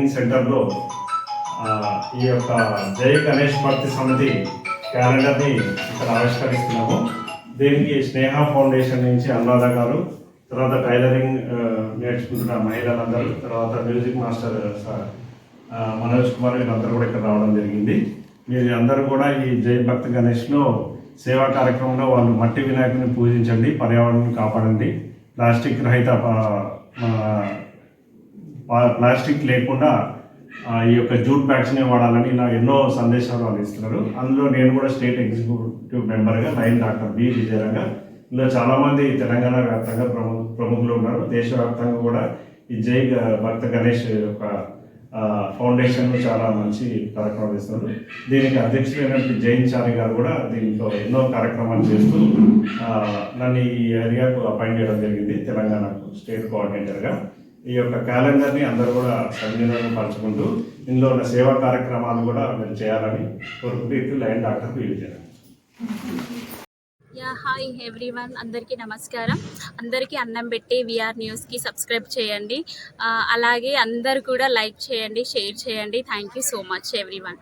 Training సెంటర్లో ఈ యొక్క జై గణేష్ భక్తి సమితి క్యాలెండర్ని ఇక్కడ ఆవిష్కరిస్తున్నాము. దీనికి స్నేహ ఫౌండేషన్ నుంచి అనురాధ గారు తర్వాత టైలరింగ్ నేర్చుకుంటున్న మహిళలందరూ తర్వాత music master sir Manoj Kumar వీళ్ళందరూ కూడా ఇక్కడ రావడం జరిగింది. మీరు అందరూ కూడా ఈ జై భక్తి గణేష్లో సేవా కార్యక్రమంలో వాళ్ళు మట్టి వినాయకుని పూజించండి పర్యావరణాన్ని కాపాడండి. ప్లాస్టిక్ రహిత మన ప్లాస్టిక్ లేకుండా ఈ యొక్క జూట్ బ్యాగ్స్ని వాడాలని ఇలా ఎన్నో సందేశాలు వాళ్ళు ఇస్తున్నారు. అందులో నేను కూడా స్టేట్ ఎగ్జిక్యూటివ్ మెంబర్గా లైన్ డాక్టర్ బి విజయరంగా. ఇందులో చాలామంది తెలంగాణ వ్యాప్తంగా ప్రము ప్రముఖులు ఉన్నారు. దేశవ్యాప్తంగా కూడా ఈ జై భక్త గణేష్ యొక్క ఫౌండేషన్ చాలా మంచి కార్యక్రమాలు ఇస్తున్నారు దీనికి అధ్యక్షులైనటువంటి జైన్ చారి గారు కూడా దీంట్లో ఎన్నో కార్యక్రమాలు చేస్తూ నన్ను ఈ ఏరియాకు అపాయింట్ చేయడం జరిగింది. తెలంగాణకు స్టేట్ కోఆర్డినేటర్గా. ఈ యొక్క క్యాలెండర్ని అందరూ కూడా సద్వినియోగం పరచుకుంటూ ఇందులో ఉన్న సేవా కార్యక్రమాలు కూడా మీరు చేయాలని కోరుకుంటూ ఇటు lion doctor P yeah hi everyone అందరికీ నమస్కారం. అందరికీ అన్నం పెట్టి విఆర్ న్యూస్కి సబ్స్క్రైబ్ చేయండి. Uh, అలాగే అందరు కూడా లైక్ చేయండి షేర్ చేయండి. Thank you so much everyone